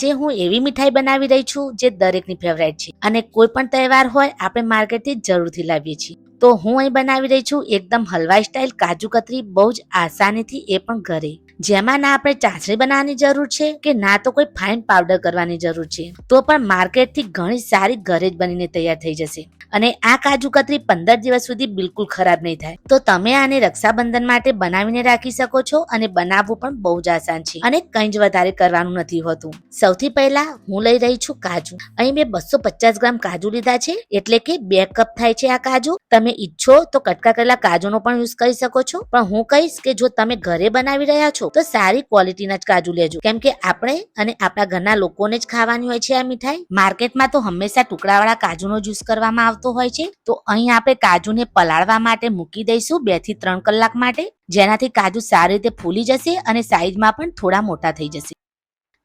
આજે હું એવી મીઠાઈ બનાવી રહી છું જે દરેકની ફેવરેટ છે. અને કોઈ પણ તહેવાર હોય, આપણે માર્કેટથી જરૂરથી લાવીએ છીએ. તો હું અહીં બનાવી રહી છું એકદમ હલવાઈ સ્ટાઇલ કાજુ કતરી બહુ જ આસાનીથી એ પણ ઘરે. જેમાં ના આપણે ચાસણી બનાવવાની જરૂર છે કે ના તો કોઈ ફાઇન પાવડર કરવાની જરૂર છે? તો પણ માર્કેટથી ઘણી સારી ઘરે જ બનીને તૈયાર થઈ જશે. અને આ કાજુ કતરી પંદર દિવસ સુધી બિલકુલ ખરાબ નહીં થાય. તો તમે આને રક્ષાબંધન માટે બનાવીને રાખી શકો છો અને બનાવવું પણ બહુ જ આસાન છે. અને કંઈ જ વધારે કરવાનું નથી હોતું. સૌથી પહેલા હું લઈ રહી છું કાજુ. અહીં મેં બસો પચાસ ગ્રામ કાજુ લીધા છે, એટલે કે બે કપ થાય છે આ કાજુ. તમે ઈચ્છો તો કટકા કરેલા કાજુનો પણ યુઝ કરી શકો છો. પણ હું કહીશ કે જો તમે ઘરે બનાવી રહ્યા છો તો સારી ક્વોલિટીના જ કાજુ લેજો. કેમ કે આપણે અને આપણા ઘરના લોકોને જ ખાવાની હોય છે આ મીઠાઈ. માર્કેટમાં તો હંમેશા ટુકડાવાળા કાજુનો જ્યુસ કરવામાં આવતો હોય છે. તો અહીં આપણે કાજુને પલાળવા માટે મૂકી દઈશું બેથી ત્રણ કલાક માટે. જેનાથી કાજુ સારી રીતે ફૂલી જશે અને સાઈઝમાં પણ થોડા મોટા થઈ જશે.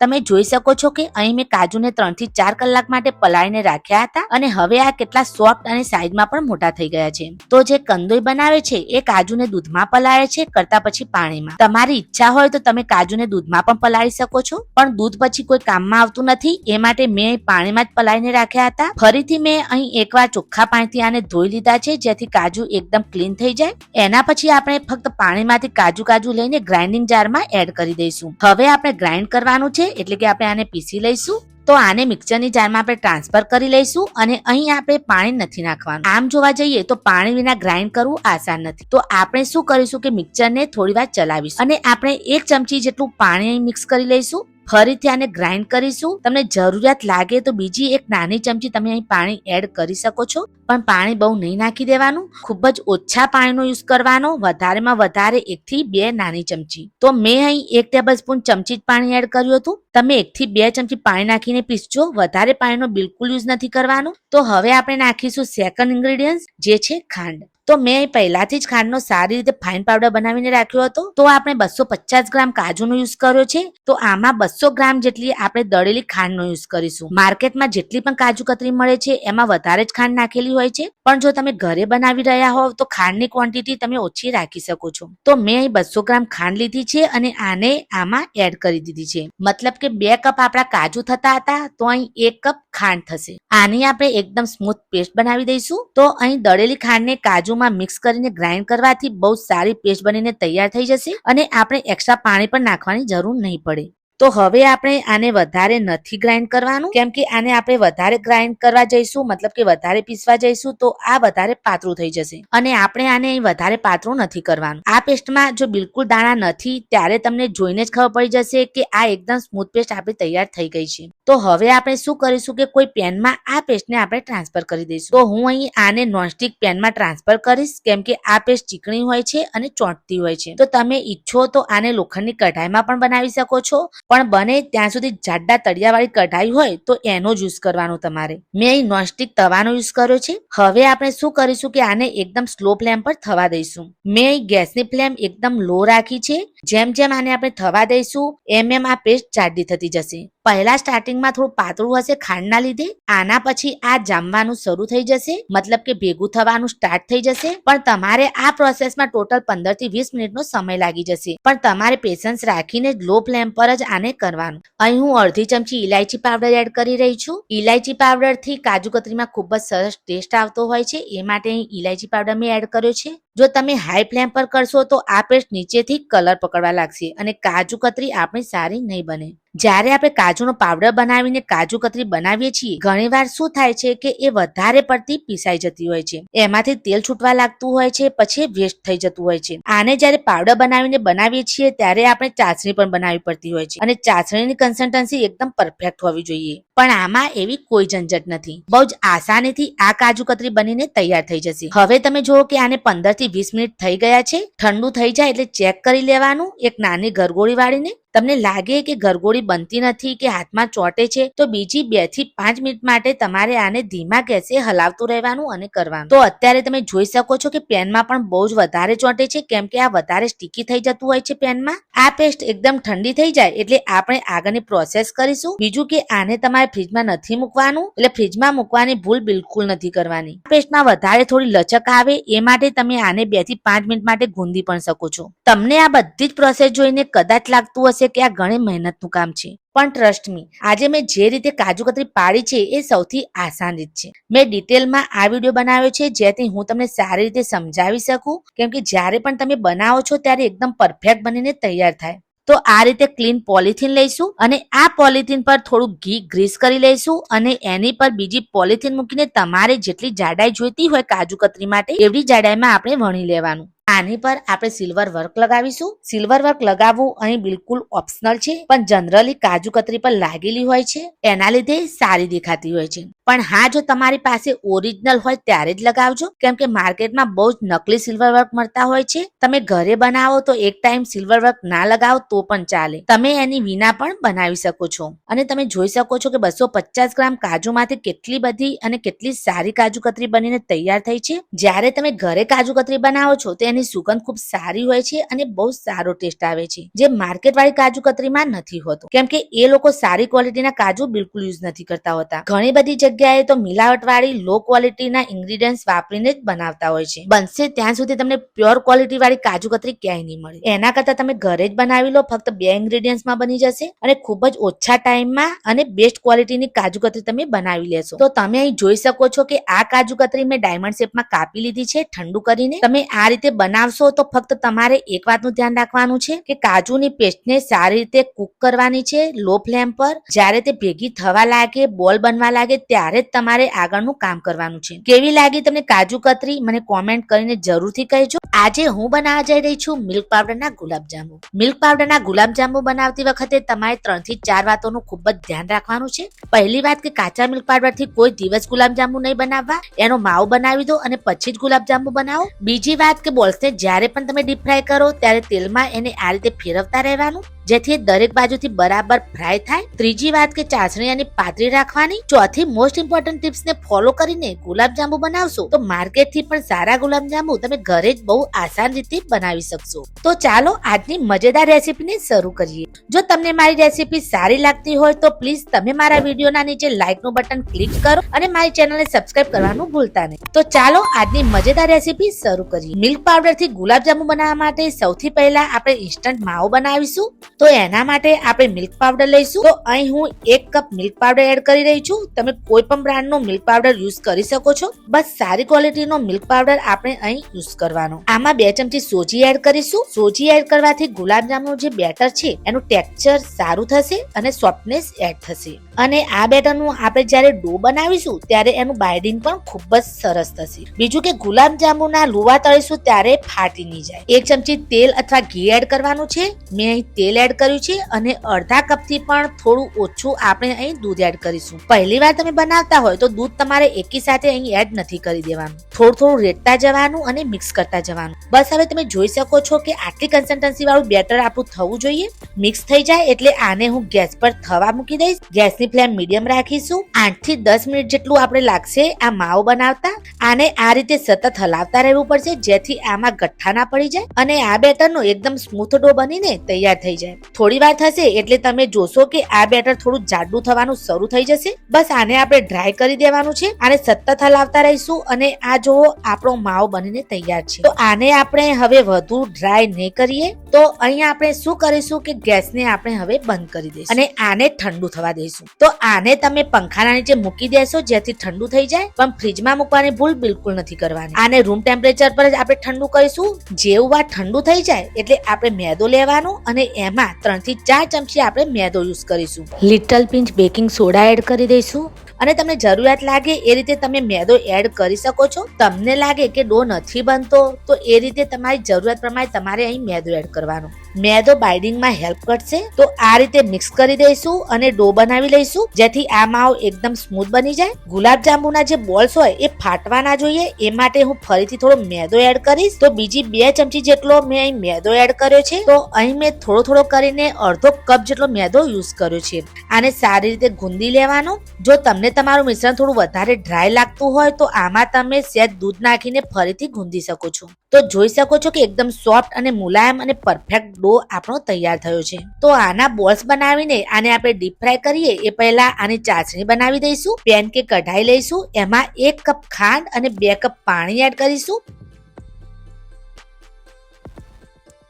તમે જોઈ શકો છો કે અહીં મેં કાજુને ત્રણથી ચાર કલાક માટે પલાળીને રાખ્યા હતા અને હવે આ કેટલા સોફ્ટ અને સાઈઝમાં પણ મોટા થઈ ગયા છે. તો જે કંદોઈ બનાવે છે, એ કાજુને દૂધમાં પલાળે છે, કરતા પછી પાણીમાં. તમારી ઈચ્છા હોય તો તમે કાજુને દૂધમાં પણ પલાળી શકો છો, પણ દૂધ પછી કોઈ કામમાં આવતું નથી, એ માટે મેં પાણીમાં જ પલાળીને રાખ્યા હતા. ફરીથી મેં અહીં એકવાર ચોખ્ખા પાણીથી આને ધોઈ લીધા છે, જેથી કાજુ એકદમ ક્લીન થઈ જાય. એના પછી આપણે ફક્ત પાણીમાંથી કાજુ કાજુ લઈને ગ્રાઇન્ડિંગ જારમાં એડ કરી દઈશું. હવે આપણે ગ્રાઇન્ડ કરવાનું છે એટલે કે આપણે આને પીસી લઈશું. તો આને મિક્સરની જારમાં આપણે ટ્રાન્સફર કરી લઈશું અને અહીં આપણે પાણી નથી નાખવાનું. આમ જોવા જઈએ તો પાણી વિના ગ્રાઇન્ડ કરવું આસાન નથી. તો આપણે શું કરીશું કે મિક્સરને થોડી વાર ચલાવીશું. અને આપણે એક ચમચી જેટલું પાણી મિક્સ કરી લઈશું. ફરીથી આને ગ્રાઇન્ડ કરીશું. તમને જરૂરિયાત લાગે તો બીજી એક નાની ચમચી તમે અહીં પાણી એડ કરી શકો છો. પણ પાણી બહુ નહીં નાખી દેવાનું. ખૂબ જ ઓછા પાણીનો યુઝ કરવાનો. વધારેમાં વધારે એક થી બે નાની ચમચી. તો મેં અહીં એક ટેબલ સ્પૂન ચમચી જ પાણી એડ કર્યું હતું. તમે એક થી બે ચમચી પાણી નાખીને પીસજો. વધારે પાણીનો બિલકુલ યુઝ નથી કરવાનો. તો હવે આપણે નાખીશું સેકન્ડ ઇન્ગ્રીડિયન્ટ જે છે ખાંડ. તો મેં પહેલાથી જ ખાંડનો સારી રીતે ફાઇન પાવડર બનાવીને રાખ્યો હતો. તો આપણે બસો પચાસ ગ્રામ કાજુનો યુઝ કર્યો છે. તો આમાં બસો ગ્રામ જેટલી આપણે દળેલી ખાંડનો યુઝ કરીશું. માર્કેટમાં જેટલી પણ કાજુ કતરી મળે છે, એમાં વધારે જ ખાંડ નાખેલી હોય છે. પણ જો તમે ઘરે બનાવી રહ્યા હોવ, તો ખાંડની ક્વોન્ટિટી તમે ઓછી રાખી શકો છો. તો મેં અહીં બસો ગ્રામ ખાંડ લીધી છે અને આને આમાં એડ કરી દીધી છે. મતલબ કે બે કપ આપણા કાજુ થતા હતા, તો અહીં એક કપ ખાંડ થશે. આની આપણે એકદમ સ્મૂથ પેસ્ટ બનાવી દઈશું. તો અહીં દળેલી ખાંડને કાજુમાં મિક્સ કરીને ગ્રાઇન્ડ કરવાથી બહુ સારી પેસ્ટ બનીને તૈયાર થઈ જશે અને આપણે એક્સ્ટ્રા પાણી પણ નાખવાની જરૂર નહીં પડે. તો હવે આપણે આને વધારે નથી ગ્રાઇન્ડ કરવાનું. કેમ કે આને આપણે વધારે ગ્રાઇન્ડ કરવા જઈશું, મતલબ કે વધારે પીસવા જઈશું, તો આ વધારે પાતળું થઈ જશે. અને આપણે આને વધારે પાતળું નથી કરવાનું. આ પેસ્ટમાં જો બિલકુલ દાણા નથી, ત્યારે તમને જોઈને જ ખબર પડી જશે કે આ એકદમ સ્મૂથ પેસ્ટ આપણી તૈયાર થઈ ગઈ છે. તો હવે આપણે શું કરીશું કે કોઈ પેનમાં આ પેસ્ટને આપણે ટ્રાન્સફર કરી દઈશું. તો હું અહીં આને નોનસ્ટિક પેનમાં ટ્રાન્સફર કરીશ, કેમ કે આ પેસ્ટ ચીકણી હોય છે અને ચોંટતી હોય છે. તો તમે ઈચ્છો તો આને લોખંડની કઢાઈમાં પણ બનાવી શકો છો. પણ બને ત્યાં સુધી જાડા તળિયાવાળી કઢાઈ હોય તો એનો જ યુઝ કરવાનો તમારે. મેં અહીં નોનસ્ટિક તવાનો યુઝ કર્યો છે. હવે આપણે શું કરીશું કે આને એકદમ સ્લો ફ્લેમ પર થવા દઈશું. મેં અહીં ગેસની ફ્લેમ એકદમ લો રાખી છે. જેમ જેમ આને આપણે થવા દઈશું, એમ એમ આ પેસ્ટ જાડી થતી જશે. પહેલા સ્ટાર્ટિંગમાં થોડું પાતળું હશે ખાંડના લીધે, આના પછી આ જામવાનું શરૂ થઈ જશે, મતલબ કે ભેગું થવાનું સ્ટાર્ટ થઈ જશે. પણ તમારે આ પ્રોસેસમાં ટોટલ પંદરથી વીસ મિનિટનો સમય લાગી જશે. પણ તમારે પેશન્સ રાખીને લો ફ્લેમ પર જ આને કરવાનું. અહીં હું અડધી ચમચી ઇલાયચી પાવડર એડ કરી રહી છું. ઇલાયચી પાવડરથી કાજુ કતરીમાં ખૂબ જ સરસ ટેસ્ટ આવતો હોય છે. એ માટે અહીં ઇલાયચી પાવડર મેં એડ કર્યો છે. જો તમે હાઈ ફ્લેમ પર કરશો તો આ પેસ્ટ નીચેથી કલર પકડવા લાગશે અને કાજુ કતરી આપણી સારી નહીં બને. જ્યારે આપણે કાજુનો પાવડર બનાવીને કાજુ કતરી બનાવીએ છીએ ઘણીવાર શું થાય છે કે એ વધારે પડતી પીસાઈ જતી હોય છે. એમાંથી તેલ છૂટવા લાગતું હોય છે, પછી વેસ્ટ થઈ જતું હોય છે. આને જ્યારે પાવડર બનાવીને બનાવીએ છીએ, ત્યારે આપણે ચાસણી પણ બનાવવી પડતી હોય છે. અને ચાસણીની કન્સિસ્ટન્સી એકદમ પરફેક્ટ હોવી જોઈએ. પણ આમાં એવી કોઈ ઝંઝટ નથી. બહુ જ આસાનીથી આ કાજુ કતરી બનીને તૈયાર થઈ જશે. હવે તમે જુઓ કે આને પંદરથી વીસ મિનિટ થઈ ગયા છે. ઠંડુ થઈ જાય એટલે ચેક કરી લેવાનું. એક નાની ગરગોળી વાળીને તમને લાગે કે ગરગોળી બનતી નથી, કે હાથમાં ચોંટે છે, તો બીજી બેથી પાંચ મિનિટ માટે તમારે આને ધીમા ગેસે હલાવતું રહેવાનું અને કરવાનું. તો અત્યારે તમે જોઈ શકો છો કે પેનમાં પણ બહુ જ વધારે ચોંટે છે, કેમ કે આ વધારે સ્ટીકી થઈ જતું હોય છે પેનમાં. આ પેસ્ટ એકદમ ઠંડી થઈ જાય એટલે આપણે આગળની પ્રોસેસ કરીશું. બીજું કે આને તમારે ફ્રીજમાં નથી મૂકવાનું, એટલે ફ્રીજમાં મૂકવાની ભૂલ બિલકુલ નથી કરવાની. પેસ્ટમાં વધારે થોડી લચક આવે, એ માટે તમે આને બેથી પાંચ મિનિટ માટે ગુંદી પણ શકો છો. તમને આ બધી જ પ્રોસેસ જોઈને કદાચ લાગતું હશે છે કે આ ઘણી મહેનતનું કામ છે. પણ ટ્રસ્ટ મી આજે મેં જે રીતે કાજુ કતરી પાડી છે એ સૌથી આસાન રીત છે. મેં ડિટેલમાં આ વીડિયો બનાવ્યો છે જેથી હું તમને સારી રીતે સમજાવી શકું, કેમ કે જ્યારે પણ તમે બનાવો છો ત્યારે એકદમ પરફેક્ટ બનીને તૈયાર થાય. તો આ રીતે ક્લીન પોલિથીન લઈશું અને આ પોલિથીન પર થોડું ઘી ગ્રીસ કરી લઈશું અને એની પર બીજી પોલિથીન મૂકીને તમારે જેટલી જાડાઈ જોઈતી હોય કાજુ કતરી માટે, એવી જાડાઈમાં આપણે વણી લેવાનું. આની પર આપણે સિલ્વર વર્ક લગાવીશું. સિલ્વર વર્ક લગાવવું અહીં બિલકુલ ઓપ્શનલ છે, પણ જનરલી કાજુ કતરી પર લાગેલી હોય છે. એના લીધે સારી દેખાતી હોય છે. પણ હા, જો તમારી પાસે ઓરિજિનલ હોય ત્યારે જ લગાવજો. કેમ કે માર્કેટમાં બહુ જ નકલી સિલ્વર વર્ક મળતા હોય છે. તમે ઘરે બનાવો તો એક ટાઈમ સિલ્વર વર્ક ના લગાવો તો પણ ચાલે. તમે એની વિના પણ બનાવી શકો છો. અને તમે જોઈ શકો છો કે બસો પચાસ ગ્રામ કાજુમાંથી કેટલી બધી અને કેટલી સારી કાજુ કતરી બનીને તૈયાર થઈ છે. જ્યારે તમે ઘરે કાજુ કતરી બનાવો છો તો એની સુગંધ ખૂબ સારી હોય છે અને બહુ સારો ટેસ્ટ આવે છે, જે માર્કેટ વાળી કાજુ કતરીમાં નથી હોતો. કેમ કે એ લોકો સારી ક્વોલિટીના કાજુ બિલકુલ યુઝ નથી કરતા હોતા. ઘણી બધી જગ્યાએ તો મિલાવટ વાળી લો ક્વોલિટીના ઇન્ગ્રીડિયન્ટ વાપરીને જ બનાવતા હોય છે. બનશે ત્યાં સુધી તમને પ્યોર ક્વોલિટી વાળી કાજુ કતરી ક્યાંય નહીં મળે. એના કરતા તમે ઘરે જ બનાવી લો, ફક્ત બે ઇન્ગ્રીડિયન્ટ્સમાં બની જશે અને ખૂબ જ ઓછા ટાઈમમાં અને બેસ્ટ ક્વોલિટીની કાજુ કતરી તમે બનાવી લેશો. તો તમે અહીં જોઈ શકો છો કે આ કાજુ કતરી મેં ડાયમંડ શેપમાં કાપી લીધી છે ઠંડુ કરીને. તમે આ રીતે બનાવશો તો ફક્ત તમારે એક વાતનું ધ્યાન રાખવાનું છે કે કાજુની પેસ્ટને સારી રીતે કુક કરવાની છે લો ફ્લેમ પર. જ્યારે તે ભેગી થવા લાગે, બોલ બનવા લાગે, ત્યારે જ તમારે આગળનું કામ કરવાનું છે. કેવી લાગી તમને કાજુ કતરી? મને કોમેન્ટ કરીને જરૂરથી કહેજો. આજે હું બનાવવા જઈ રહી છું મિલ્ક પાવડરના ગુલાબજાંબુ. મિલ્ક પાવડરના ગુલાબજાંબુ બનાવતી વખતે તમારે ત્રણથી ચાર વાતોનું ખૂબ જ ધ્યાન રાખવાનું છે. પહેલી વાત કે કાચા મિલ્ક પાવડરથી કોઈ દિવસ ગુલાબજાંબુ નહીં બનાવવા. એનો માવો બનાવી દો અને પછી જ ગુલાબજાંબુ બનાવો. બીજી વાત કે બોલ્સને જ્યારે પણ તમે ડીપ ફ્રાય કરો, ત્યારે તેલમાં એને આ રીતે ફેરવતા રહેવાનું, જેથી દરેક બાજુથી બરાબર ફ્રાય થાય. ત્રીજી વાત કે ચાસણી અને પાતળી રાખવાની. ચોથી મોસ્ટ ઇમ્પોર્ટન્ટ ટિપ્સ ને ફોલો કરીને ગુલાબજાંબુ બનાવશો, તો માર્કેટથી પણ સારા ગુલાબજાંબુ તમે ઘરે જ બહુ આસાન રીતે બનાવી શકશો. તો ચાલો આજની મજેદાર રેસીપીને શરૂ કરીએ. જો તમને મારી રેસીપી સારી લાગતી હોય, તો પ્લીઝ તમે મારા વિડીયોના નીચે લાઇકનું બટન ક્લિક કરો અને મારી ચેનલને સબસ્ક્રાઇબ કરવાનું ભૂલતા નહીં. તો ચાલો આજની મજેદાર રેસીપી શરૂ કરીએ. મિલ્ક પાવડર થી ગુલાબજાંબુ બનાવવા માટે સૌથી પહેલા આપણે ઇન્સ્ટન્ટ માવો બનાવીશું. તો એના માટે આપણે મિલ્ક પાવડર લઈશું. તો અહીં હું એક કપ મિલ્ક પાવડર એડ કરી રહી છું. તમે કોઈ પણ બ્રાન્ડનો મિલ્ક પાવડર યુઝ કરી શકો છો. બસ સારી ક્વોલિટીનો મિલ્ક પાવડર આપણે અહીં યુઝ કરવાનો. આમાં બે ચમચી સોજી એડ કરીશું. સોજી એડ કરવાથી ગુલાબજાંબુનું જે બેટર છે, એનું ટેક્સચર સારું થશે અને સોફ્ટનેસ એડ થશે. અને આ બેટરનું આપણે જ્યારે ડો બનાવીશું, ત્યારે એનું બાઇડિંગ પણ ખૂબ જ સરસ થશે. બીજું કે ગુલાબજાંબુના લુવા તળીશું, ત્યારે ફાટી નહીં જાય. એક ચમચી તેલ અથવા ઘી એડ કરવાનું છે. મેં અહીં તેલ એડ કર્યું છે અને અડધા કપથી પણ થોડું ઓછું આપણે અહીં દૂધ એડ કરીશું. પહેલી વાર તમે બનાવતા હોય તો દૂધ તમારે એકી સાથે અહીં એડ નથી કરી દેવાનું. થોડું થોડું રેડતા જવાનું અને મિક્સ કરતા જવાનું. બસ હવે તમે જોઈ શકો છો કે આટલી કન્સિસ્ટન્સી વાળું બેટર આપણું થવું જોઈએ. મિક્સ થઈ જાય એટલે આને હું ગેસ પર થવા મૂકી દઈશ. ગેસની ફ્લેમ મીડિયમ રાખીશું. આઠથી દસ મિનિટ જેટલું આપણે લાગશે આ માવો બનાવતા. આને આ રીતે સતત હલાવતા રહેવું પડશે જેથી આમાં ગઠ્ઠા ના પડી જાય અને આ બેટરનો એકદમ સ્મૂથ ડો બનીને તૈયાર થઈ જાય. થોડી વાર થશે એટલે તમે જોશો કે આ બેટર થોડું જાડું થવાનું શરૂ થઈ જશે. બસ આને આપણે ડ્રાય કરી દેવાનું છે. આને સતત હલાવતા રહીશું અને આ જો આપણો માવો બનીને તૈયાર છે. તો આને આપણે હવે વધુ ડ્રાય નહીં કરીએ. તો અહીંયા આપણે શું કરીશું કે ગેસને આપણે હવે બંધ કરી દઈશું. અને આને ઠંડુ થવા દઈશું. તો આને તમે પંખાના નીચે મૂકી દેશો, જેથી ઠંડુ થઈ જાય. પણ ફ્રીજમાં મૂકવાની ભૂલ બિલકુલ નથી કરવાની. આને રૂમ ટેમ્પરેચર પર જ આપણે ઠંડુ કરીશું. જેવું આ ઠંડુ થઈ જાય એટલે આપણે મેદો લેવાનો અને એમાં ત્રણથી ચાર ચમચી આપણે મેદો યુઝ કરીશું. Little pinch baking soda add કરી દઈશું. અને તમને જરૂરિયાત લાગે એ રીતે તમે મેદો એડ કરી શકો છો. તમને લાગે કે ડો નથી બનતો, તો એ રીતે તમારી જરૂરિયાત પ્રમાણે તમારે અહીં મેદો એડ કરવાનો. મેદો બાઇડિંગમાં હેલ્પ કરશે, તો આ રીતે મિક્સ કરી દઈશું અને ડો બનાવી લઈશું, જેથી આ માવો એકદમ સ્મૂથ બની જાય. ગુલાબ જાંબુના જે બોલ્સ હોય એ ફાટવા ના જોઈએ, એ માટે હું ફરીથી થોડો મેદો એડ કરીશ. તો બીજી બે ચમચી જેટલો મેં અહીં મેદો એડ કર્યો છે. તો અહીં મેં થોડો થોડો કરીને અડધો કપ જેટલો મેદો યુઝ કર્યો છે. આને સારી રીતે ગુંદી લેવાનો. જો તમને તમારું મિશ્રણ થોડું વધારે ડ્રાય લાગતું હોય તો આમાં તમે સહેજ દૂધ નાખીને ફરીથી ગુંદી શકો છો. તો જોઈ શકો છો કે એકદમ સોફ્ટ અને મુલાયમ અને પરફેક્ટ ડો આપણો તૈયાર થયો છે. તો આના બોલ્સ બનાવીને આને આપણે ડીપ ફ્રાય કરીએ, એ પહેલા આની ચાસણી બનાવી દઈશું પેન કે કઢાઈ લઈશું, એમાં એક કપ ખાંડ અને બે કપ પાણી એડ કરીશું.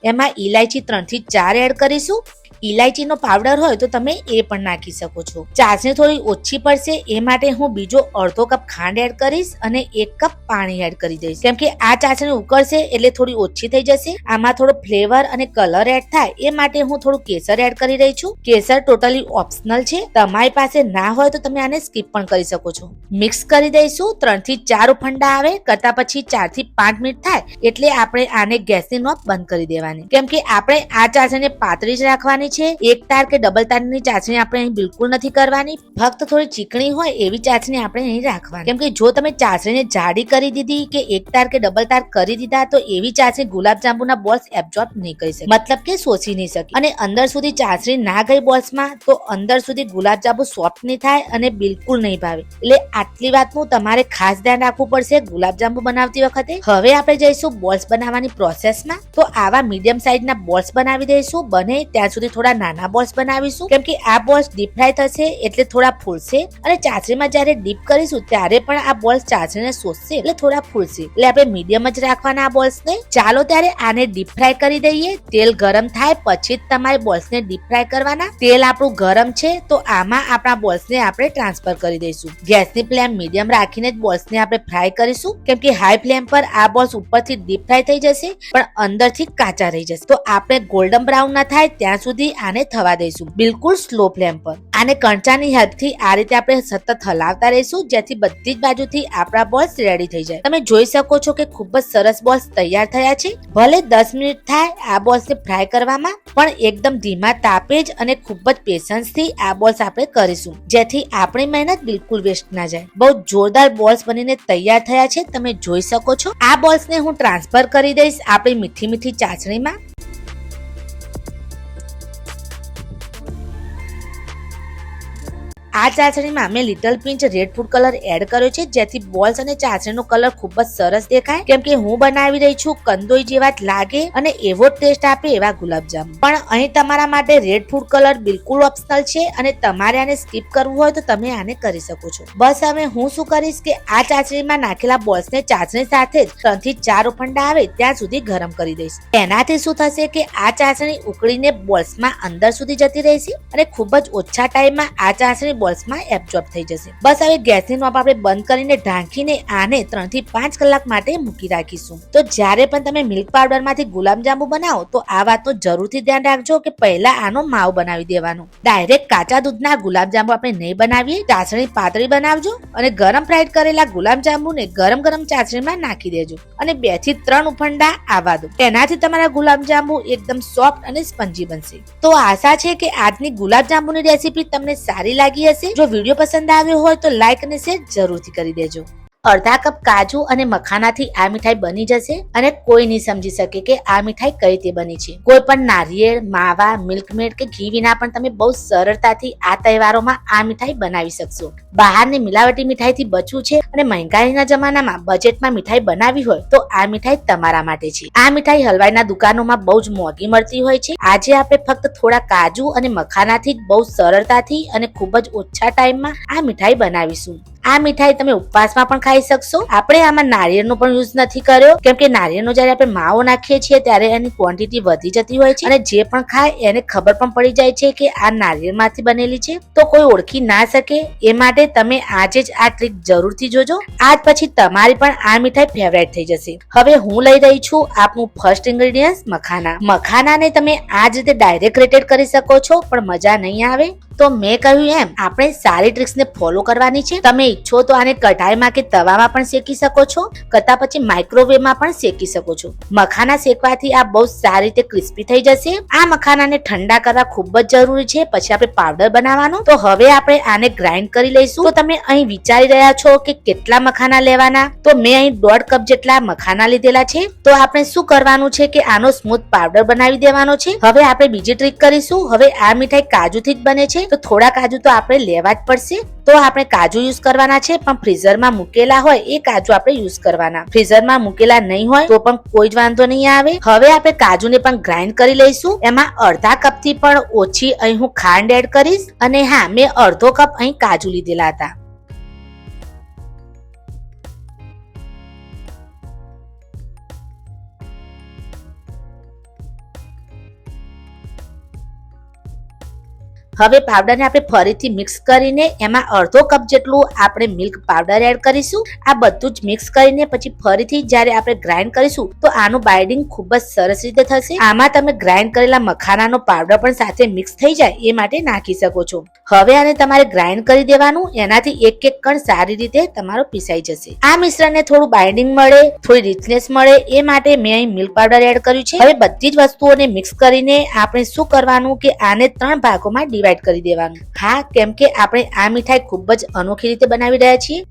એમાં ઇલાયચી ત્રણથી ચાર એડ કરીશું. ઇલાયચીનો પાવડર હોય તો તમે એ પણ નાખી શકો છો. ચાસણી થોડી ઓછી પડશે, એ માટે હું બીજો અડધો કપ ખાંડ એડ કરીશ અને એક કપ પાણી એડ કરી દઈશ. કેમ કે આ ચાસણી ઉકળશે એટલે થોડી ઓછી થઈ જશે. આમાં થોડો ફ્લેવર અને કલર એડ થાય, એ માટે હું થોડું કેસર એડ કરી રહી છું. કેસર ટોટલી ઓપ્શનલ છે. તમારી પાસે ના હોય તો તમે આને સ્કીપ પણ કરી શકો છો. મિક્સ કરી દઈશું ત્રણથી ચાર ઉફંડા આવે, કરતા પછી ચારથી પાંચ મિનિટ થાય, એટલે આપણે આને ગેસની નોબ બંધ કરી દેવાની. કેમ કે આપણે આ ચાસણીને પાતળી જ રાખવાની છે? એક તાર કે ડબલ તારની ચાસણી આપણે અહીં બિલકુલ નથી કરવાની. ફક્ત થોડી ચીકણી હોય એવી ચાસણી આપણે અહીં રાખવાની. કેમ કે જો તમે ચાસણીને જાડી કરી દીધી કે એક તાર કે ડબલ તાર કરી દીધા, તો એવી ચાસણી ગુલાબજાંબુના બોલ્સ એબ્ઝોર્બ નહીં કરી શકે. મતલબ કે શોષી નહીં શકે. અને અંદર સુધી ચાસણી ના ગઈ બોલ્સમાં, તો અંદર સુધી ગુલાબજાંબુ સોફ્ટ નહીં થાય અને બિલકુલ નહીં ભાવે. એટલે આટલી વાતનું તમારે ખાસ ધ્યાન રાખવું પડશે ગુલાબજાંબુ બનાવતી વખતે. હવે આપણે જઈશું બોલ્સ બનાવવાની પ્રોસેસમાં તો આવા મીડિયમ સાઇઝના બોલ્સ બનાવી દઈશું. બને ત્યાં સુધી થોડા નાના બોલ્સ બનાવીશું. કેમ કે આ બોલ્સ ડીપ ફ્રાય થશે એટલે થોડા ફૂલશે. અને ચાસણીમાં જ્યારે ડીપ કરીશું ત્યારે પણ આ બોલ્સ ચાસણીને શોષશે એટલે થોડા ફૂલશે. એટલે આપણે મીડિયમ જ રાખવાના આ બોલ્સને. ચાલો ત્યારે આને ડીપ ફ્રાય કરી દઈએ. તેલ ગરમ થાય પછી જ તમારે બોલ્સને ડીપ ફ્રાય કરવાના. તેલ આપણું ગરમ છે તો આમાં આપણા બોલ્સને આપણે ટ્રાન્સફર કરી દઈશું. ગેસની ફ્લેમ મીડિયમ રાખીને જ બોલ્સને આપણે ફ્રાય કરીશું. કેમ કે હાઈ ફ્લેમ પર આ બોલ્સ ઉપરથી ડીપ ફ્રાય થઈ જશે, પણ અંદરથી કાચા રહી જશે. તો આપણે ગોલ્ડન બ્રાઉન ના થાય ત્યાં સુધી આને થવા દઈશું. બિલકુલ સ્લો ફ્લેમ પર. આને કંચાની હેલ્પથી આ રીતે આપણે સતત હલાવતા રહીશું, જેથી બધી જ બાજુથી આપણા બોલ્સ રેડી થઈ જાય. તમે જોઈ શકો છો કે ખૂબ જ સરસ બોલ્સ તૈયાર થયા છે. ભલે દસ મિનિટ થાય આ બોલ્સને ફ્રાય કરવામાં, પણ એકદમ ધીમા તાપે જ અને ખૂબ જ પેશન્સથી આ બોલ્સ આપણે કરીશું, જેથી આપણી મહેનત બિલકુલ વેસ્ટ ના જાય. બહુ જોરદાર બોલ્સ બનીને તૈયાર થયા છે. તમે જોઈ શકો છો. આ બોલ્સને હું ટ્રાન્સફર કરી દઈશ આપણી મીઠી મીઠી ચાસણીમાં. આ ચાસણીમાં મેં little pinch red food colour add કર્યો છે, જેથી બોલ્સ અને ચાસણીનો કલર ખૂબ જ સરસ દેખાય. કેમ કે હું બનાવી રહી છું કંદોઈ જેવા જ લાગે અને એવો ટેસ્ટ આપે એવા ગુલાબજામ પણ અહીં તમારા માટે રેડ ફૂડ કલર બિલકુલ ઓપ્શનલ છે અને તમારે આને સ્કીપ કરવું હોય તો તમે આને કરી શકો છો. બસ હવે હું શું કરીશ કે આ ચાસણીમાં નાખેલા બોલ્સને ચાસણી સાથે જ ત્રણથી ચાર ઉફંડા આવે ત્યાં સુધી ગરમ કરી દઈશ. એનાથી શું થશે કે આ ચાસણી ઉકળીને બોલ્સમાં અંદર સુધી જતી રહેશે અને ખૂબ જ ઓછા ટાઈમમાં આ ચાસણી બોલ્સમાં એબ્ઝોર્બ થઈ જશે. બસ હવે ગેસની નોબ આપણે બંધ કરીને ઢાંકીને આને ત્રણથી પાંચ કલાક માટે મૂકી રાખીશું. તો જ્યારે પણ તમે મિલ્ક પાવડરમાંથી ગુલાબજાંબુ બનાવો, તો આ વાતનું જરૂરથી ધ્યાન રાખજો કે પહેલા આનો માવ બનાવી દેવાનો. ડાયરેક્ટ કાચા દૂધના ગુલાબજાંબુ આપણે નહીં બનાવીએ, ચાસણી પાતળી બનાવજો અને ગરમ ફ્રાઈડ કરેલા ગુલાબજાંબુને ગરમ ગરમ ચાસણીમાં નાખી દેજો અને બેથી ત્રણ ઉફંડા આવવા દો તેનાથી તમારા ગુલાબજાંબુ એકદમ સોફ્ટ અને સ્પંજી બનશે. તો આશા છે કે આજની ગુલાબજાંબુની રેસીપી તમને સારી લાગી હશે. જો વીડિયો પસંદ આવ્યો હોય તો લાઈક અને શેર જરૂરથી કરી દેજો. અડધા કપ કાજુ અને મખાનાથી આ મીઠાઈ બની જશે અને કોઈ નહીં સમજી શકે કે આ મીઠાઈ કઈ રીતે બની છે. કોઈ પણ નારિયેળ, માવા, મિલ્કમેડ કે ઘી વિના પણ તમે બહુ સરળતાથી આ તહેવારોમાં આ મીઠાઈ બનાવી શકશો. બહારની મિલાવટી મીઠાઈથી બચવું છે અને મહેંગાઈના જમાનામાં બજેટમાં મીઠાઈ બનાવી હોય તો આ મીઠાઈ તમારા માટે છે. આ મીઠાઈ હલવાઈના દુકાનોમાં બહુ જ મોંઘી મળતી હોય છે. આજે આપણે ફક્ત થોડા કાજુ અને મખાનાથી જ બહુ સરળતાથી અને ખૂબ જ ઓછા ટાઈમમાં આ મીઠાઈ બનાવીશું. આ મીઠાઈ તમે ઉપવાસમાં પણ ખાઈ શકશો. આપણે આમાં નારિયેળનો પણ યુઝ નથી કર્યો. કેમ કે નારિયેળનો જ્યારે આપણે માવો નાખીએ છીએ, ત્યારે એની ક્વોન્ટિટી વધી જતી હોય છે. અને જે પણ ખાય, એને ખબર પણ પડી જાય છે કે આ નારિયેળમાંથી બનેલી છે. તો કોઈ ઓળખી ના શકે. એ માટે તમે આજે જ આ ટ્રીક જરૂરથી જોજો. આજ પછી તમારી પણ આ મીઠાઈ ફેવરેટ થઈ જશે. હવે હું લઈ રહી છું આપનું ફર્સ્ટ ઇન્ગ્રેડિયન્ટ મખાના. મખાનાને તમે આ જ રીતે ડાયરેક્ટ ગ્રેટેડ કરી શકો છો, પણ મજા નહીં આવે. તો મેં કહ્યું એમ, આપણે સારી ટ્રિક્સને ફોલો કરવાની છે. તમે ઈચ્છો તો આને કઢાઈમાં કે તવામાં પણ શેકી શકો છો, કરતા પછી માઇક્રોવેવમાં પણ શેકી શકો છો. મખાના શેકવાથી આ બહુ સારી રીતે ક્રિસ્પી થઈ જશે. આ મખાનાને ઠંડા કરવા ખૂબ જ જરૂરી છે, પછી આપણે પાવડર બનાવવાનો. તો હવે આપણે આને ગ્રાઇન્ડ કરી લઈશું. તો તમે અહીં વિચારી રહ્યા છો કે કેટલા મખાના લેવાના? તો મેં અહીં દોઢ કપ જેટલા મખાના લીધેલા છે. તો આપણે શું કરવાનું છે કે આનો સ્મૂથ પાવડર બનાવી દેવાનો છે. હવે આપણે બીજી ટ્રીક કરીશું. હવે આ મીઠાઈ કાજુથી જ બને છે. તો થોડા કાજુ તો આપણે લેવા જ પડશે. તો આપણે કાજુ યુઝ કરવાના છે, પણ ફ્રીઝરમાં મૂકેલા હોય એ કાજુ આપણે યુઝ કરવાના. ફ્રીઝરમાં મૂકેલા નહીં હોય તો પણ કોઈ જ વાંધો નહીં આવે. હવે આપણે કાજુને પણ ગ્રાઇન્ડ કરી લઈશું. એમાં અડધા કપથી પણ ઓછી અહીં હું ખાંડ એડ કરીશ. અને હા, મેં અડધો કપ અહીં કાજુ લીધેલા હતા. હવે પાવડરને આપણે ફરીથી મિક્સ કરીને એમાં અડધો કપ જેટલું આપણે મિલ્ક પાવડર એડ કરીશું. આ બધું જ મિક્સ કરીને પછી ફરીથી જ્યારે આપણે ગ્રાઇન્ડ કરીશું, તો આનું બાઇડિંગ ખૂબ જ સરસ રીતે થશે. આમાં તમે ગ્રાઇન્ડ કરેલા મખાનાનો પાવડર પણ સાથે મિક્સ થઈ જાય એ માટે નાખી શકો છો. હવે આને તમારે ગ્રાઇન્ડ કરી દેવાનું, એનાથી એક એક કણ સારી રીતે તમારો પીસાઈ જશે. આ મિશ્રણને થોડું બાઇન્ડિંગ મળે, થોડી રિચનેસ મળે, એ માટે મેં અહીં મિલ્ક પાવડર એડ કર્યું છે. હવે બધી જ વસ્તુઓને મિક્સ કરીને આપણે શું કરવાનું કે આને ત્રણ ભાગોમાં ડિવાઈડ કરી દેવાનું. હા, કેમ કે આપણે આ મીઠાઈ ખૂબ જ અનોખી રીતે બનાવી રહ્યા છીએ.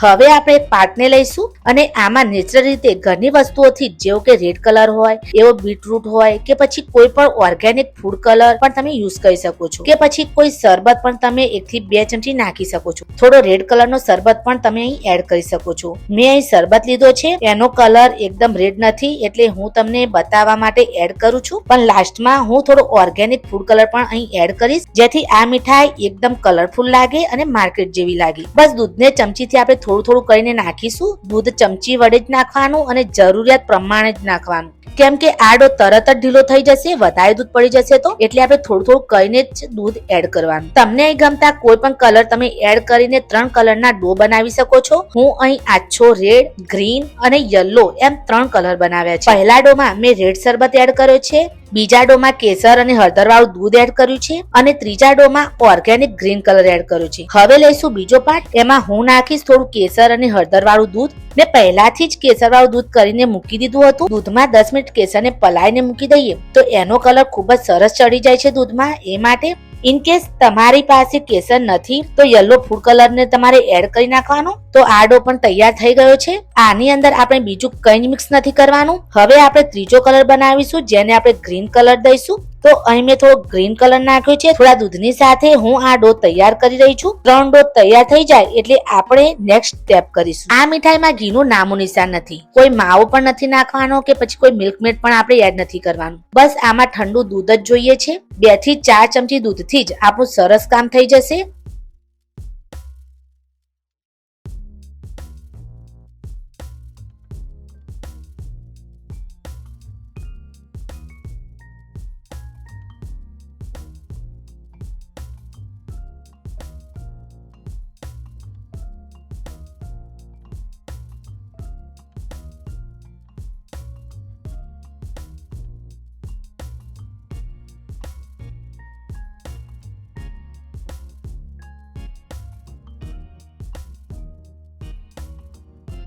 હવે આપણે પાટને લઈશું અને આમાં નેચરલ રીતે ઘરની વસ્તુઓથી, જેવો કે રેડ કલર હોય, એવો બીટરૂટ હોય, કે પછી કોઈ પણ ઓર્ગેનિક ફૂડ કલર પણ તમે યુઝ કરી શકો છો. કે પછી કોઈ શરબત પણ તમે એક થી બે ચમચી નાખી શકો છો. થોડો રેડ કલરનો શરબત પણ તમે અહીં એડ કરી શકો છો. મેં અહીં શરબત લીધો છે. એનો કલર એકદમ રેડ નથી, એટલે હું તમને બતાવવા માટે એડ કરું છું. પણ લાસ્ટમાં હું થોડો ઓર્ગેનિક ફૂડ કલર પણ અહીં એડ કરીશ, જેથી આ મીઠાઈ એકદમ કલરફુલ લાગે અને માર્કેટ જેવી લાગે. બસ દૂધને ચમચીથી આપણે થોડું થોડું કરીને નાખીશું. દૂધ ચમચી વડે જ નાખવાનું અને જરૂરિયાત પ્રમાણે જ નાખવાનું. કેમ કે આ ડો તરત જ ઢીલો થઈ જશે, વધારે દૂધ પડી જશે તો. એટલે આપણે થોડું થોડું કરીને જ દૂધ એડ કરવાનું. તમને અહીં ગમતા કોઈ પણ કલર તમે એડ કરીને ત્રણ કલરના ડો બનાવી શકો છો. હું અહીં આછો રેડ, ગ્રીન અને યલો એમ ત્રણ કલર બનાવ્યા છે. પહેલા ડોમાં મેં રેડ શરબત એડ કર્યો છે. બીજા ડોમાં કેસર અને હળદર વાળું દૂધ એડ કર્યું છે અને ત્રીજા ડોમાં ઓર્ગેનિક ગ્રીન કલર એડ કર્યું છે. હવે લઈશું બીજો પાર્ટ એમાં હું નાખીશ થોડું કેસર અને હળદર વાળું દૂધ. મેં પહેલાથી જ કેસર વાળું દૂધ કરીને મૂકી દીધું હતું. દૂધમાં દસ મિનિટ કેસરને પલાળીને મૂકી દઈએ. તો એનો કલર ખૂબ જ સરસ ચડી જાય છે દૂધમાં. એ માટે ઇન કેસ તમારી પાસે કેસર નથી, તો યલો ફૂડ કલર ને તમારે એડ કરી નાખવાનો. તો આડો પણ તૈયાર થઈ ગયો છે. આની અંદર આપણે બીજું કંઈ મિક્સ નથી કરવાનું. હવે આપણે ત્રીજો કલર બનાવીશું, જેને આપણે ગ્રીન કલર દઈશું. તો અહીં મેં થોડો ગ્રીન કલર નાખ્યો છે. થોડા દૂધની સાથે હું આ ડો તૈયાર કરી રહી છું. ત્રણ ડો તૈયાર થઈ જાય એટલે આપણે નેક્સ્ટ સ્ટેપ કરીશું. આ મીઠાઈમાં ઘીનું નામું નિશાન નથી. કોઈ માવો પણ નથી નાખવાનો કે પછી કોઈ મિલ્કમેડ પણ આપણે એડ નથી કરવાનું. બસ આમાં ઠંડુ દૂધ જ જોઈએ છે. બેથી ચાર ચમચી દૂધથી જ આપણું સરસ કામ થઈ જશે.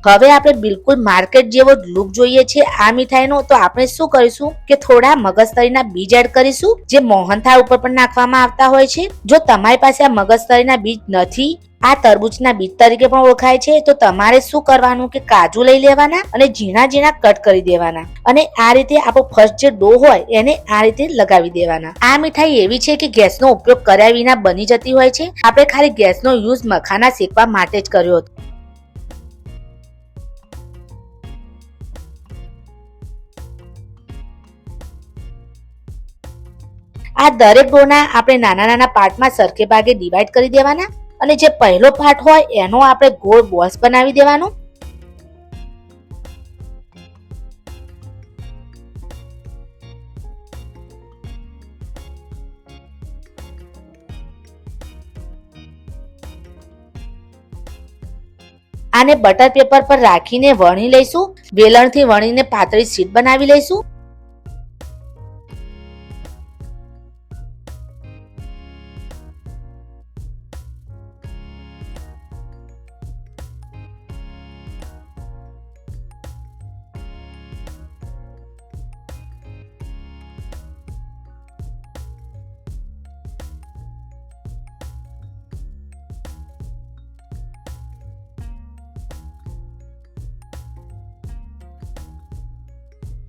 હવે આપણે બિલકુલ માર્કેટ જેવો લુક જોઈએ છે આ મીઠાઈનો. તો આપણે શું કરીશું કે થોડા મગજતરીના બીજ એડ કરીશું, જે મોહનથાળ ઉપર પણ નાખવામાં આવતા હોય છે. જો તમારી પાસે આ મગજતરીના બીજ નથી, આ તરબૂચના બીજ તરીકે પણ ઓળખાય છે, તો તમારે શું કરવાનું કે કાજુ લઈ લેવાના અને ઝીણા ઝીણા કટ કરી દેવાના. અને આ રીતે આપણો ફર્સ્ટ જે ડો હોય, એને આ રીતે લગાવી દેવાના. આ મીઠાઈ એવી છે કે ગેસનો ઉપયોગ કર્યા વિના બની જતી હોય છે. આપણે ખાલી ગેસનો યુઝ મખાના શેકવા માટે જ કર્યો હતો. આ દરેક ડોના આપણે નાના નાના પાર્ટમાં સરખે ભાગે ડિવાઈડ કરી દેવાના અને જે પહેલો પાર્ટ હોય એનો આપણે ગોળ બોલ્સ બનાવી દેવાનો. આને બટર પેપર પર રાખીને વણી લઈશું. વેલણથી વણીને પાતળી શીટ બનાવી લઈશું.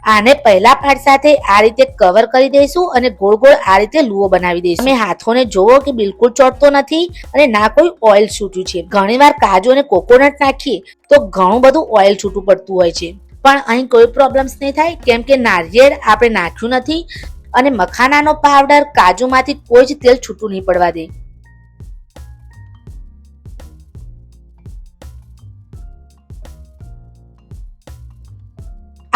આને પહેલા પાર્ટ સાથે આ રીતે કવર કરી દઈશું અને ગોળ ગોળ આ રીતે લુઓ બનાવી દઈશું. તમે હાથોને જોવો કે બિલકુલ ચોટતો નથી અને ના કોઈ ઓઇલ છૂટ્યું છે. ઘણીવાર કાજુ અને કોકોનટ નાખીએ તો ઘણું બધું ઓઇલ છૂટું પડતું હોય છે. પણ અહીં કોઈ પ્રોબ્લેમ્સ નહીં થાય, કેમ કે નારિયેળ આપણે નાખ્યું નથી અને મખાનાનો પાવડર કાજુમાંથી કોઈ જ તેલ છૂટું નહીં પડવા દે.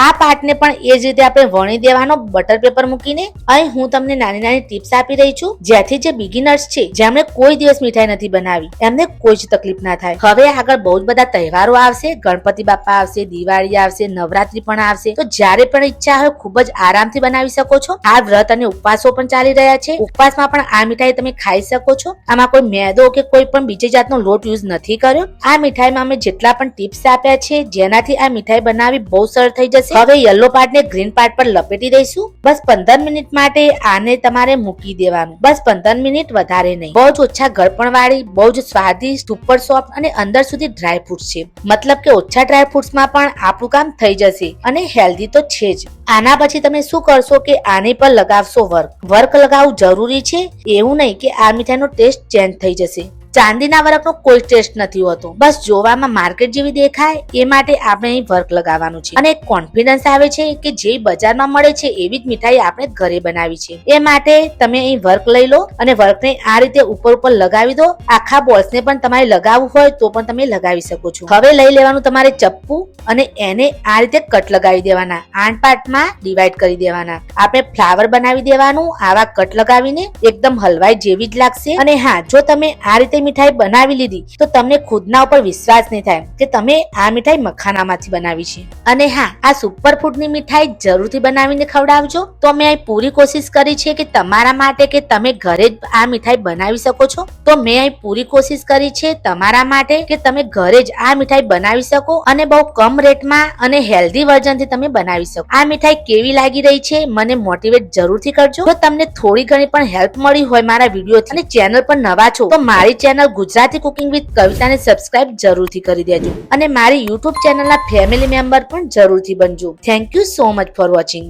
આ પાર્ટને પણ એ જ રીતે આપણે વણી દેવાનો બટર પેપર મૂકીને અહીં હું તમને નાની નાની ટિપ્સ આપી રહી છું, જેથી જે બિગિનર્સ છે જેમણે કોઈ દિવસ મીઠાઈ નથી બનાવી, એમને કોઈ જ તકલીફ ના થાય. હવે આગળ બહુ જ બધા તહેવારો આવશે, ગણપતિ બાપા આવશે, દિવાળી આવશે, નવરાત્રી પણ આવશે. તો જ્યારે પણ ઈચ્છા હોય, ખૂબ જ આરામથી બનાવી શકો છો. આ વ્રત અને ઉપવાસો પણ ચાલી રહ્યા છે. ઉપવાસમાં પણ આ મીઠાઈ તમે ખાઈ શકો છો. આમાં કોઈ મેદો કે કોઈ પણ બીજી જાતનો લોટ યુઝ નથી કર્યો. આ મીઠાઈમાં અમે જેટલા પણ ટિપ્સ આપ્યા છે, જેનાથી આ મીઠાઈ બનાવવી બહુ સરળ થઈ જશે. હવે યલો પાર્ટ ને ગ્રીન પાર્ટ પર લપેટી દઈશું. બસ પંદર મિનિટ માટે આને તમારે મૂકી દેવાનું. બસ પંદર મિનિટ વધારે નહીં. બહુ જ ઓછા ગળપણ વાળી બહુ જ સ્વાદિષ્ટ સુપર સોફ્ટ અને અંદર સુધી ડ્રાય ફ્રૂટ્સ છે. મતલબ કે ઓછા ડ્રાય ફ્રૂટ્સમાં પણ આપણું કામ થઈ જશે અને હેલ્ધી તો છે જ. આના પછી તમે શું કરશો કે આની પર લગાવશો વર્ક. વર્ક લગાવવું જરૂરી છે. એવું નહીં કે આ મીઠાઈનો ટેસ્ટ ચેન્જ થઈ જશે. ચાંદીના વર્કનો કોઈ ટેસ્ટ નથી હોતો. બસ જોવામાં માર્કેટ જેવી દેખાય, એ માટે આપણે અહીં વર્ક લગાવવાનું છે. અને કોન્ફિડન્સ આવે છે કે જે બજારમાં મળે છે એવી જ મીઠાઈ આપણે ઘરે બનાવી છે. એ માટે તમે અહીં વર્ક લઈ લો અને વર્કને આ રીતે ઉપર ઉપર લગાવી દો. આખા બોલ્સને પણ તમારે લગાવવું હોય તો પણ તમે લગાવી શકો છો. હવે લઈ લેવાનું તમારે ચપ્પુ અને એને આ રીતે કટ લગાવી દેવાના. આઠ પાર્ટમાં ડિવાઈડ કરી દેવાના. આપણે ફ્લાવર બનાવી દેવાનું, આવા કટ લગાવીને એકદમ હલવાઈ જેવી જ લાગશે. અને હા, જો તમે આ રીતે મીઠાઈ બનાવી લીધી, તો તમને ખુદના ઉપર વિશ્વાસ નહીં થાય કે તમે આ મીઠાઈ મખાનામાંથી બનાવી છે. અને હા, આ સુપર ફૂડની મીઠાઈ જરૂરથી બનાવીને ખવડાવજો. તો મેં અહીં પૂરી કોશિશ કરી છે કે તમારા માટે કે તમે ઘરે જ આ મીઠાઈ બનાવી શકો છો. તો મેં અહીં પૂરી કોશિશ કરી છે તમારા માટે કે તમે ઘરે જ આ મીઠાઈ બનાવી શકો અને બહુ કમ રેટમાં અને હેલ્ધી વર્ઝનથી તમે બનાવી શકો. આ મીઠાઈ કેવી લાગી રહી છે મને મોટિવેટ જરૂરથી કરજો. જો તમને થોડી ઘણી પણ હેલ્પ મળી હોય મારા વિડીયોથી અને ચેનલ પર નવા છો, તો મારી ચેનલ ગુજરાતી કુકિંગ વિથ કવિતાને સબસ્ક્રાઇબ જરૂરથી કરી દેજો અને મારી યુટ્યુબ ચેનલના ફેમિલી મેમ્બર પણ જરૂરથી બનજો. Thank you so much for watching